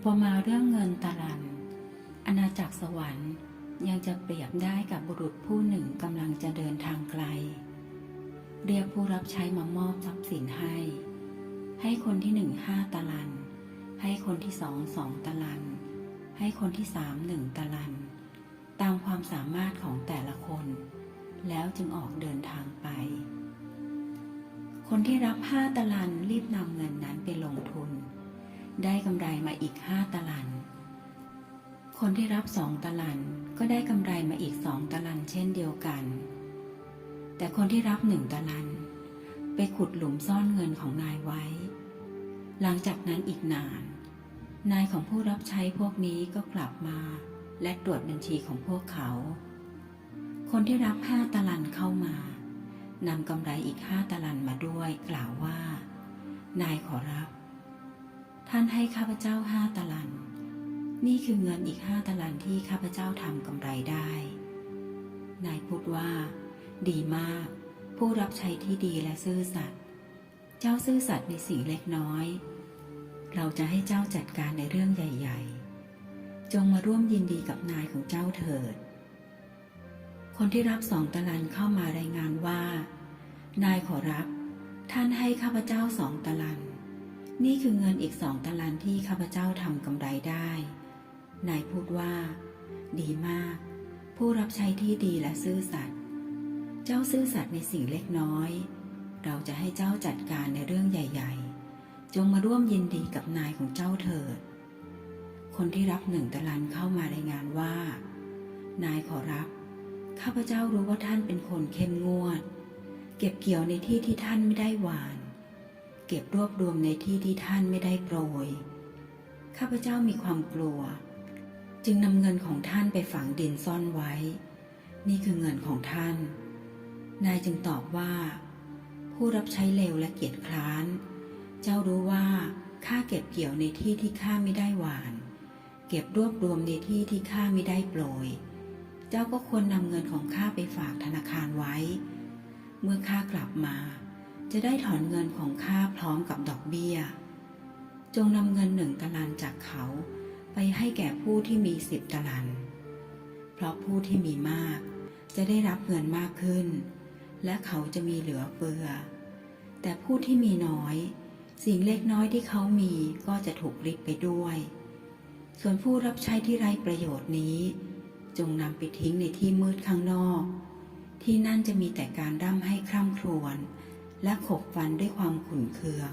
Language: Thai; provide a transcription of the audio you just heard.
อุปมาเรื่องเงินตาลัน อาณาจักรสวรรค์ยังจะเปรียบได้กับบุรุษผู้หนึ่งกำลังจะเดินทางไกล เรียกผู้รับใช้มามอบทรัพย์สินให้ ให้คนที่หนึ่งห้าตาลัน ให้คนที่สองสองตาลัน ให้คนที่สามหนึ่งตาลัน ตามความสามารถของแต่ละคน แล้วจึงออกเดินทางไป คนที่รับห้าตาลันรีบนำเงินนั้นไปลงทุน ได้กำไรมาอีกห้าตลัน คนที่รับสองตลันก็ได้กำไรมาอีกสองตลันเช่นเดียวกัน แต่คนที่รับหนึ่งตลัน ไปขุดหลุมซ่อนเงินของนายไว้ หลังจากนั้นอีกนาน นายของผู้รับใช้พวกนี้ก็กลับมา และตรวจบัญชีของพวกเขา คนที่รับห้าตลันเข้ามานำกำไรอีกห้าตลันมาด้วย กล่าวว่า นายขอรับ ท่านให้ข้าพเจ้าห้าตาลัน นี่คือเงินอีกห้าตาลันที่ข้าพเจ้าทำกำไรได้ นายพูดว่า ดีมาก ผู้รับใช้ที่ดีและซื่อสัตย์ เจ้าซื่อสัตย์ในสิ่งเล็กน้อย เราจะให้เจ้าจัดการในเรื่องใหญ่ ๆ จงมาร่วมยินดีกับนายของเจ้าเถิด คนที่รับสองตะลันเข้ามารายงานว่า นายขอรับ ท่านให้ข้าพเจ้าสองตะลัน นี่คือเงินอีกสองตะลันที่ข้าพเจ้าทำกำไรได้ นายพูดว่า ดีมาก ผู้รับใช้ที่ดีและซื่อสัตย์ เจ้าซื่อสัตย์ในสิ่งเล็กน้อย เราจะให้เจ้าจัดการในเรื่องใหญ่ ๆ จงมาร่วมยินดีกับนายของเจ้าเถิด คนที่รับหนึ่งตะลันเข้ามารายงานว่า นายขอรับ ข้าพเจ้ารู้ว่าท่านเป็นคนเข้มงวด เก็บเกี่ยวในที่ที่ท่านไม่ได้หวาน เก็บรวบรวมในที่ที่ท่านไม่ได้โปรย ข้าพเจ้ามีความกลัว จึงนำเงินของท่านไปฝังดินซ่อนไว้ นี่คือเงินของท่าน นายจึงตอบว่า ผู้รับใช้เลวและเกียจคร้าน เจ้ารู้ว่าข้าเก็บเกี่ยวในที่ที่ข้าไม่ได้หวาน เก็บรวบรวมในที่ที่ข้าไม่ได้โปรย เจ้าก็ควรนำเงินของข้าไปฝากธนาคารไว้ เมื่อข้ากลับมา จะได้ถอนเงินของข้าพร้อมกับดอกเบี้ย จงนำเงินหนึ่งตะลันจากเขาไปให้แก่ผู้ที่มีสิบตะลันเพราะผู้ที่มีมาก จะได้รับเงินมากขึ้น และเขาจะมีเหลือเฟือ แต่ผู้ที่มีน้อย สิ่งเล็กน้อยที่เขามีก็จะถูกริบไปด้วย ส่วนผู้รับใช้ที่ไร้ประโยชน์นี้ จงนำไปทิ้งในที่มืดข้างนอก ที่นั่นจะมีแต่การร่ำให้ และขบฟันด้วยความขุ่นเคือง